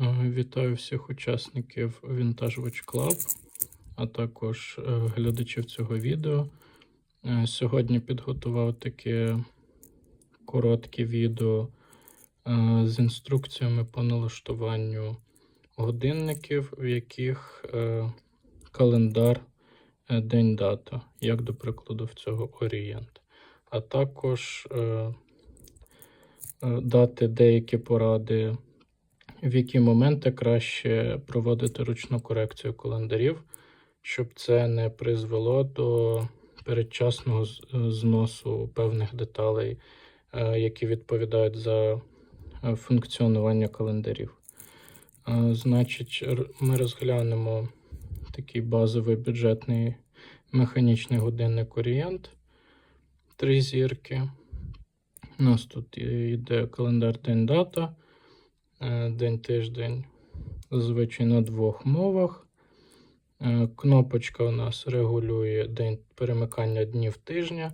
Е, Вітаю всіх учасників Vintage Watch Club, а також е, глядачів цього відео. Е, Сьогодні підготував таке коротке відео з інструкціями по налаштуванню годинників, в яких календар е, день-дата, як до прикладу в цього Орієнт. А також дати деякі поради в які моменти краще проводити ручну корекцію календарів, щоб це не призвело до передчасного зносу певних деталей, е, які відповідають за е, функціонування календарів. Е, Значить, ми розглянемо такий базовий бюджетний механічний годинник Орієнт. Три зірки. У нас тут йде календар день дата день-тиждень, зазвичай на двох мовах. Е, Кнопочка у нас регулює день перемикання днів тижня.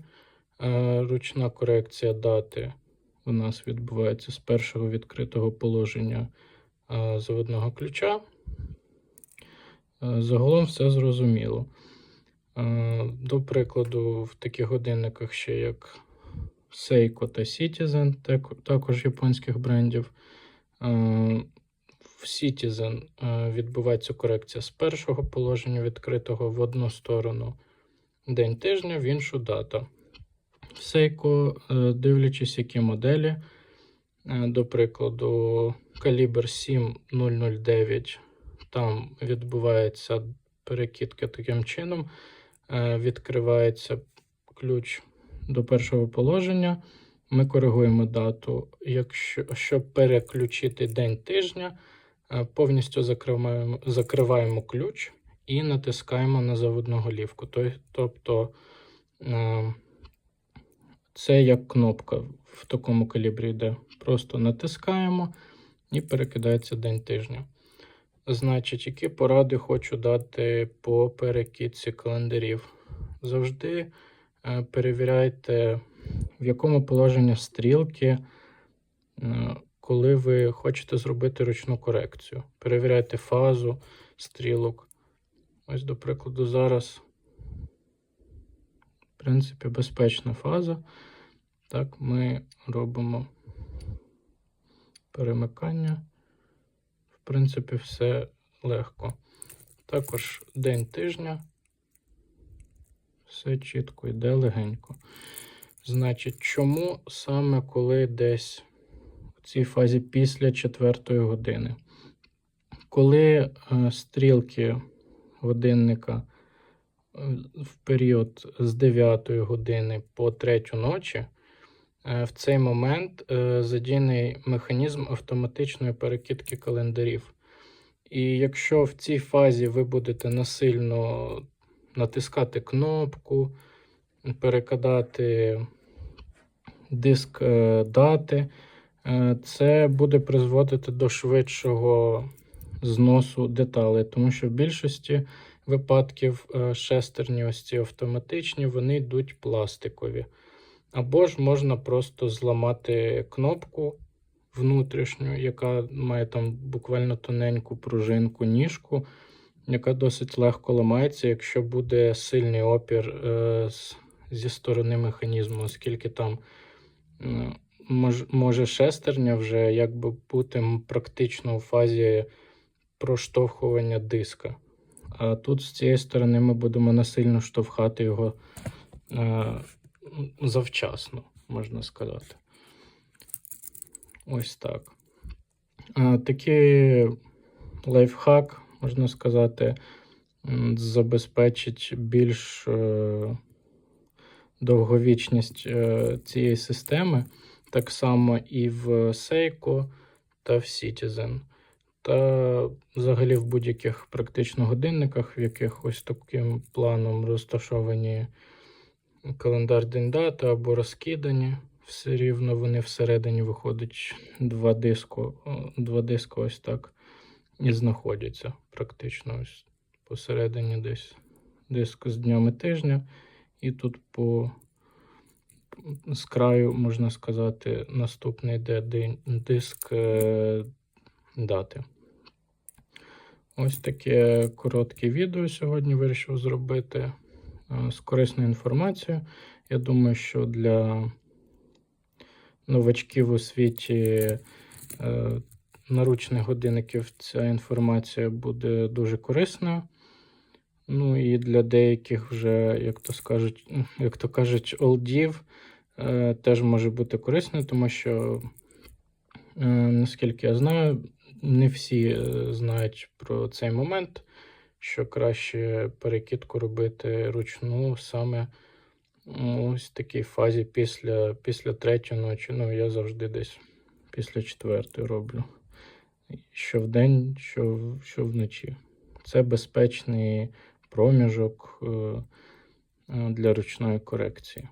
Е, Ручна корекція дати у нас відбувається з першого відкритого положення е, заводного ключа. Е, Загалом все зрозуміло. Е, До прикладу, в таких годинниках ще як Seiko та Citizen, також японських брендів. Е, В Citizen е, відбувається корекція з першого положення відкритого в одну сторону день тижня, в іншу дата. В е, дивлячись, які моделі, до прикладу, калібр 7009, там відбувається перекидка таким чином, відкривається ключ до першого положення. Ми коригуємо дату. Якщо щоб переключити день тижня, е, повністю закриваємо, закриваємо ключ і натискаємо на заводну голівку. Тобто е, це як кнопка в такому калібрі йде. Просто натискаємо і перекидається день тижня. Значить, які поради хочу дати по перекидці календарів. Завжди е, перевіряйте, в якому положенні стрілки, е, коли ви хочете зробити ручну корекцію. Перевіряйте фазу стрілок. Ось, до прикладу, зараз, в принципі, безпечна фаза. Так, ми робимо перемикання. В принципі, все легко. Також день тижня. Все чітко йде легенько. Значить, чому саме коли десь в цій фазі після четвертої години? Коли е, стрілки годинника е, в період з 9 години по 3 ночі, е, в цей момент задійний механізм автоматичної перекидки календарів. І якщо в цій фазі ви будете насильно натискати кнопку, перекидати диск е, дати, е, це буде призводити до швидшого зносу деталей, тому що в більшості випадків е, шестерні ось ці автоматичні, вони йдуть пластикові. Або ж можна просто зламати кнопку внутрішню, яка має там буквально тоненьку пружинку, ніжку, яка досить легко ламається, якщо буде сильний опір з, зі сторони механізму, оскільки там може шестерня вже якби бути практично у фазі проштовхування диска. А тут з цієї сторони ми будемо насильно штовхати його е, завчасно, можна сказати. Ось так. Такий лайфхак, можна сказати, забезпечить більш е, довговічність е, цієї системи, так само і в Seiko та в Citizen. Та взагалі в будь-яких практично годинниках, в яких ось таким планом розташовані календар день дати або розкидані. Все рівно вони всередині виходить два диску, два диски ось так і знаходяться практично ось посередині десь диск з днями тижня, і тут по з краю, можна сказати, наступний йде диск е, дати. Ось таке коротке відео сьогодні вирішив зробити е, з корисною інформацією. Я думаю, що для новачків у світі е, наручних годинників ця інформація буде дуже корисною. Ну і для деяких вже, як то скажуть, як то кажуть, олдів е, теж може бути корисною, тому що, е, наскільки я знаю, не всі е, знають про цей момент, що краще перекидку робити ручну саме ну, ось такій фазі після, після третьої ночі. Ну, я завжди десь після четвертої роблю. Що вдень, що, що вночі. Це безпечний проміжок е, е, для ручної корекції.